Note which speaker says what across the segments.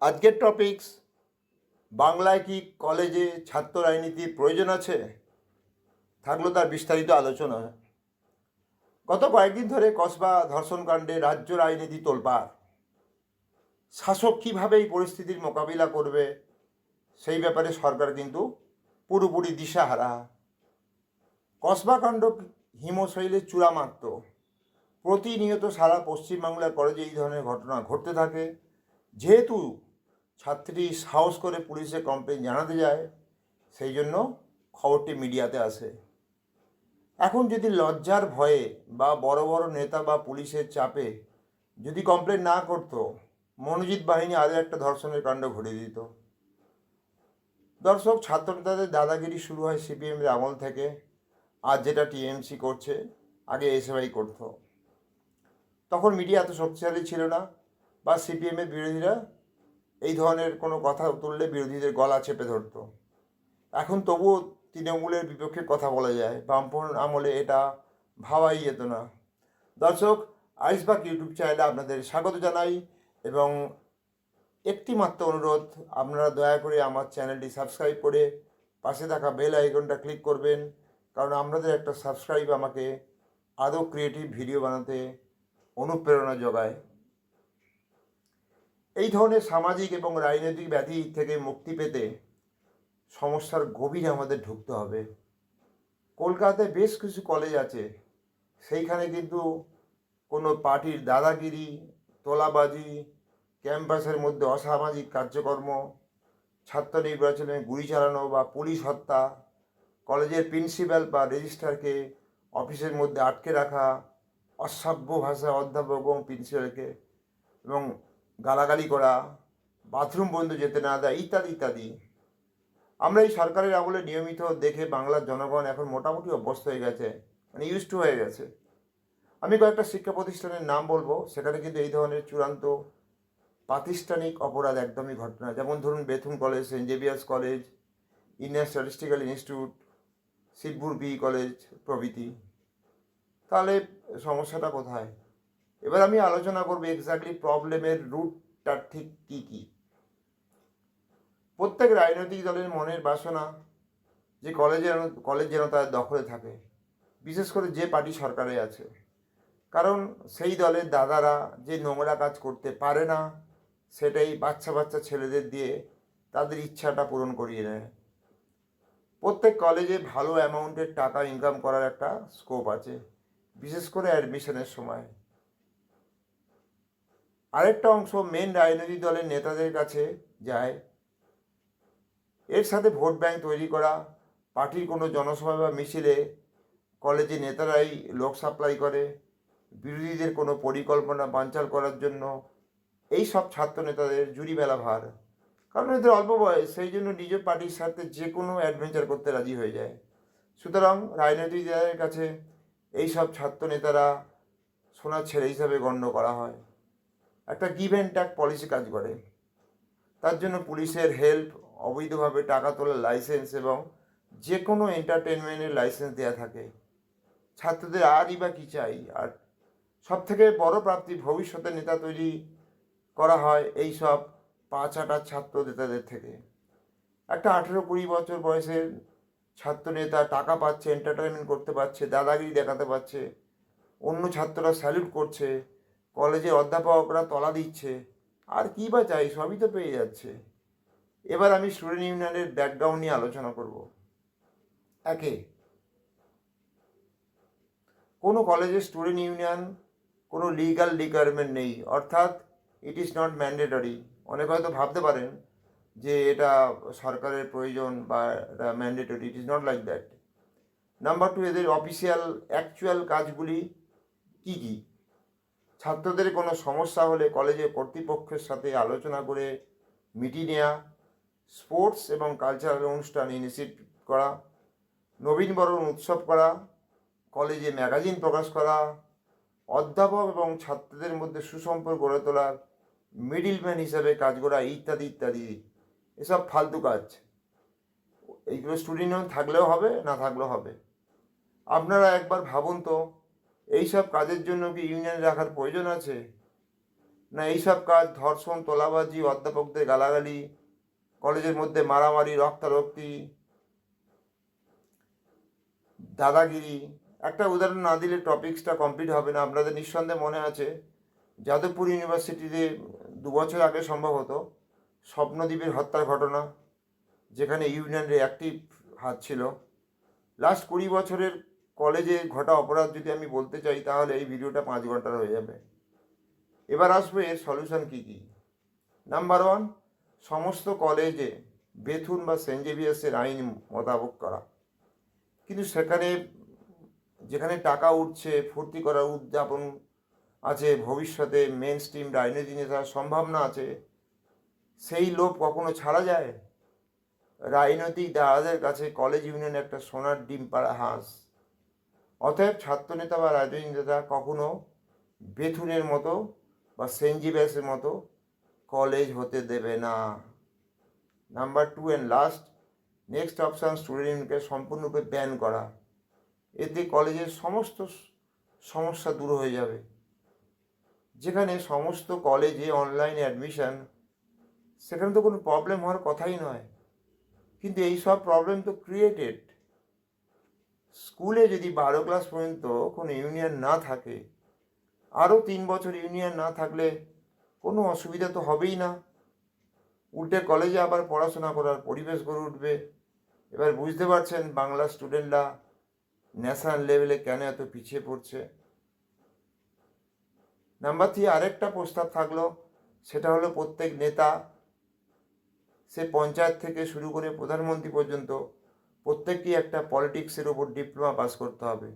Speaker 1: আজকের টপিকস বাংলায় কি কলেজে ছাত্র রাজনীতির প্রয়োজন আছে? থাকল তার বিস্তারিত আলোচনা। গত কয়েকদিন ধরে কসবা, ধর্ষণকাণ্ডে রাজ্য রাজনীতি তোলপাড়। শাসক কীভাবে এই পরিস্থিতির মোকাবিলা করবে? সেই ব্যাপারে সরকার কিন্তু পুরোপুরি দিশাহারা। কসবা কাণ্ড হিমশৈলের চূড়ামাত্র। প্রতিনিয়ত সারা পশ্চিমবাংলার কলেজে এই ধরনের ঘটনা ঘটতে থাকে। যেহেতু ছাত্রী সাহস করে পুলিশে কমপ্লেন জানাতে যায়, সেই জন্য খবরটি মিডিয়াতে আসে। এখন যদি লজ্জার ভয়ে বা বড় বড় নেতা বা পুলিশের চাপে যদি কমপ্লেন না করতো, মনোজিৎ বাহিনী আরও একটা ধর্ষণের কাণ্ড ঘটিয়ে দিত। দর্শক, ছাত্র ছাত্রনেতাদের দাদাগিরি শুরু হয় সিপিএমের আমল থেকে। আর যেটা টিএমসি করছে, আগে এসএফআই করতো। তখন মিডিয়া এত শক্তিশালী ছিল না, বা সিপিএমের বিরোধীরা এই ধরনের কোনো কথা তুললে বিরোধীদের গলা চেপে ধরতো। এখন তবুও তৃণমূলের বিপক্ষে কথা বলা যায় বামপন আমলে এটা ভাবাই যেত না। দর্শক আইসবাক ইউটিউব চ্যানেলে আপনাদের স্বাগত জানাই এবং একটি মাত্র অনুরোধ, আপনারা দয়া করে আমার চ্যানেলটি সাবস্ক্রাইব করে পাশে থাকা বেল আইকনটা ক্লিক করবেন, কারণ আপনাদের একটা সাবস্ক্রাইব আমাকে আরও ক্রিয়েটিভ ভিডিও বানাতে অনুপ্রেরণা যোগায়। এই ধরনের সামাজিক এবং রাজনৈতিক ব্যাধি থেকে মুক্তি পেতে সমস্যার গভীরে আমাদের ঢুকতে হবে। কলকাতায় বেশ কিছু কলেজ আছে, সেইখানে কিন্তু কোনো পার্টির দাদাগিরি, তোলাবাজি, ক্যাম্পাসের মধ্যে অসামাজিক কার্যকর্ম, ছাত্র নির্বাচনে গুলি চালানো বা পুলিশ হত্যা, কলেজের প্রিন্সিপাল বা রেজিস্ট্রারকে অফিসের মধ্যে আটকে রাখা অসভ্য ভাষা অধ্যাপক এবং প্রিন্সিপালকে এবং গালাগালি করা, বাথরুম বন্ধ যেতে না দেয়, ইত্যাদি ইত্যাদি। আমরা এই সরকারের আমলে নিয়মিত দেখে বাংলার জনগণ এখন মোটামুটি অভ্যস্ত হয়ে গেছে মানে ইউজ টু হয়ে গেছে। আমি কয়েকটা শিক্ষা প্রতিষ্ঠানের নাম বলব, সেখানে কিন্তু এই ধরনের চূড়ান্ত প্রাতিষ্ঠানিক অপরাধ একদমই ঘটনা যেমন ধরুন Bethune college, Saint Xavier's college, Indian statistical institute Shibpur B college প্রভৃতি। তাহলে সমস্যাটা কোথায়? এবার আমি আলোচনা করব এক্স্যাক্টলি প্রবলেমের রুটটা ঠিক কী কী। প্রত্যেক রাজনৈতিক দলের মনের বাসনা যে কলেজে কলেজ যেন তার দখলে থাকে, বিশেষ করে যে পার্টি সরকারে আছে। কারণ সেই দলের দাদারা যে নোংরা কাজ করতে পারে না, সেটাই বাচ্চা বাচ্চা ছেলেদের দিয়ে তাদের ইচ্ছাটা পূরণ করিয়ে নেয়। প্রত্যেক কলেজে ভালো অ্যামাউন্টের টাকা ইনকাম করার একটা স্কোপ আছে, বিশেষ করে অ্যাডমিশনের সময়। আরেকটা অংশ মেন রাজনৈতিক দলের নেতাদের কাছে যায়। এর সাথে ভোট ব্যাংক তৈরি করা, পার্টির কোনো জনসভা বা মিছিলে কলেজে নেতারাই লোক সাপ্লাই করে, বিরোধীদের কোনো পরিকল্পনা বানচাল করার জন্য। এই সব ছাত্র নেতাদের জুরি বেলা ভার। কারণ এদের অল্প বয়স, সেই জন্য নিজ পার্টির সাথে যে কোনো অ্যাডভেঞ্চার করতে রাজি হয়ে যায়। সুতরাং রাজনৈতিক দলের কাছে এই সব ছাত্র নেতারা সোনার ছেলে হিসাবে গণ্য করা হয়। একটা গিভ অ্যান্ড ট্যাক পলিসি কাজ করে। তার জন্য পুলিশের হেল্প অবৈধভাবে টাকা তোলার লাইসেন্স এবং যে কোনো এন্টারটেনমেন্টের লাইসেন্স দেওয়া থাকে। ছাত্রদের আরই বা কী চাই? আর সব থেকে বড় প্রাপ্তি ভবিষ্যতে নেতা তৈরি করা হয় এই সব পাঁচ আটার ছাত্র নেতাদের থেকে। একটা আঠেরো কুড়ি বছর বয়সের ছাত্র নেতা টাকা পাচ্ছে এন্টারটেনমেন্ট করতে পারছে, দাদাগিরি দেখাতে পারছে, অন্য ছাত্ররা স্যালুট করছে। কলেজের অধ্যাপকরা তলা দিচ্ছে। আর কী বা চাই, সবই তো পেয়ে যাচ্ছে। এবার আমি স্টুডেন্ট ইউনিয়নের ব্যাকগ্রাউন্ড নিয়ে আলোচনা করব। একে, কোনো কলেজের স্টুডেন্ট ইউনিয়ন কোনো লিগাল রিকোয়ারমেন্ট নেই। অর্থাৎ ইট ইজ নট ম্যান্ডেটরি অনেকে হয়তো ভাবতে পারেন যে এটা সরকারের প্রয়োজন বা এটা mandatory it is not like that number two এদের অফিসিয়াল অ্যাকচুয়াল কাজগুলি কী কী? ছাত্রদের কোনো সমস্যা হলে কলেজের কর্তৃপক্ষের সাথে আলোচনা করে মিটিং নেওয়া স্পোর্টস এবং কালচারাল অনুষ্ঠান ইনিশিয়েট করা নবীনবরণ উৎসব করা কলেজে ম্যাগাজিন প্রকাশ করা, অধ্যাপক এবং ছাত্রদের মধ্যে সুসম্পর্ক গড়ে তোলার মিডিলম্যান হিসাবে কাজ করা ইত্যাদি ইত্যাদি। এসব ফালতু কাজ। এইগুলো স্টুডেন্ট থাকলেও হবে, না থাকলেও হবে। আপনারা একবার ভাবুন তো এইসব কাজের জন্য কি ইউনিয়ন রাখার প্রয়োজন আছে? না এইসব কাজ ধর্ষণ, তোলাবাজি, অধ্যাপকদের গালাগালি, কলেজের মধ্যে মারামারি, রক্তারক্তি, দাদাগিরি? একটা উদাহরণ না দিলে টপিক্সটা কমপ্লিট হবে না। আপনাদের নিঃসন্দেহে মনে আছে, যাদবপুর ইউনিভার্সিটিতে দু বছর আগে সম্ভবত স্বপ্নদ্বীপের হত্যার ঘটনা, যেখানে ইউনিয়নের অ্যাক্টিভ হাত ছিল। লাস্ট কুড়ি বছরের কলেজে ঘটা অপরাধ যদি আমি বলতে চাই, তাহলে এই ভিডিওটা পাঁচ ঘণ্টার হয়ে যাবে। এবার আসবে এর সলিউশন কী কী? নাম্বার ওয়ান সমস্ত কলেজে বেথুন বা সেন্ট জেভিয়ার্সের আইন মোতাবেক করা। কিন্তু সেখানে যেখানে টাকা উঠছে, ফুর্তি করার উদযাপন আছে, ভবিষ্যতে মেন স্ট্রিম রাজনীতি নেতার সম্ভাবনা আছে, সেই লোভ কখনো ছাড়া যায়? রাজনৈতিক দাদাদের কাছে কলেজ ইউনিয়ন একটা সোনার ডিম পাড়া হাঁস। অতএব ছাত্রনেতা বা রাজনৈতিক নেতা কখনো বেথুনের মতো বা সেন্ট জেভিয়ার্সের মতো কলেজ হতে দেবে না। Number two and last next option student ইউনিয়নকে সম্পূর্ণরূপে ব্যান করা। এতে কলেজের সমস্ত সমস্যা দূর হয়ে যাবে। যেখানে সমস্ত কলেজে অনলাইন অ্যাডমিশন সেখানে তো কোনো প্রবলেম হওয়ার কথাই নয়। কিন্তু এই সব প্রবলেম তো ক্রিয়েটেড স্কুলে যদি বারো ক্লাস পর্যন্ত কোনো ইউনিয়ন না থাকে আরও তিন বছর ইউনিয়ন না থাকলে কোনো অসুবিধা তো হবেই না। উল্টে কলেজে আবার পড়াশোনা করার পরিবেশ গড়ে উঠবে। এবার বুঝতে পারছেন বাংলা স্টুডেন্টরা ন্যাশনাল লেভেলে কেন এত পিছিয়ে পড়ছে। নাম্বার থ্রি, আরেকটা প্রস্তাব থাকল, সেটা হলো প্রত্যেক নেতা সে পঞ্চায়েত থেকে শুরু করে প্রধানমন্ত্রী পর্যন্ত প্রত্যেককেই একটা পলিটিক্সের ওপর ডিপ্লোমা পাস করতে হবে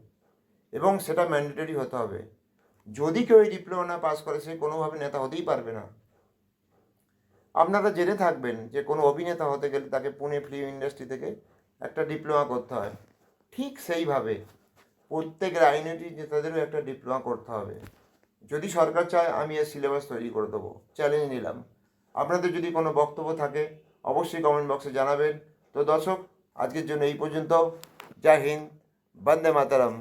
Speaker 1: এবং সেটা ম্যান্ডেটরি হতে হবে। যদি কেউ এই ডিপ্লোমা না পাস করে, সে কোনোভাবে নেতা হতেই পারবে না। আপনারা জেনে থাকবেন যে কোনো অভিনেতা হতে গেলে তাকে পুনে ফিল্ম ইন্ডাস্ট্রি থেকে একটা ডিপ্লোমা করতে হয়। ঠিক সেইভাবে প্রত্যেক রাজনৈতিক নেতাদেরও একটা ডিপ্লোমা করতে হবে। যদি সরকার চায়, আমি এর সিলেবাস তৈরি করে দেবো। চ্যালেঞ্জ নিলাম। আপনাদের যদি কোনো বক্তব্য থাকে, অবশ্যই কমেন্ট বক্সে জানাবেন। তো দর্শক আজকের জন্য এই পর্যন্ত। জয় হিন্দ বন্দে মাতারাম।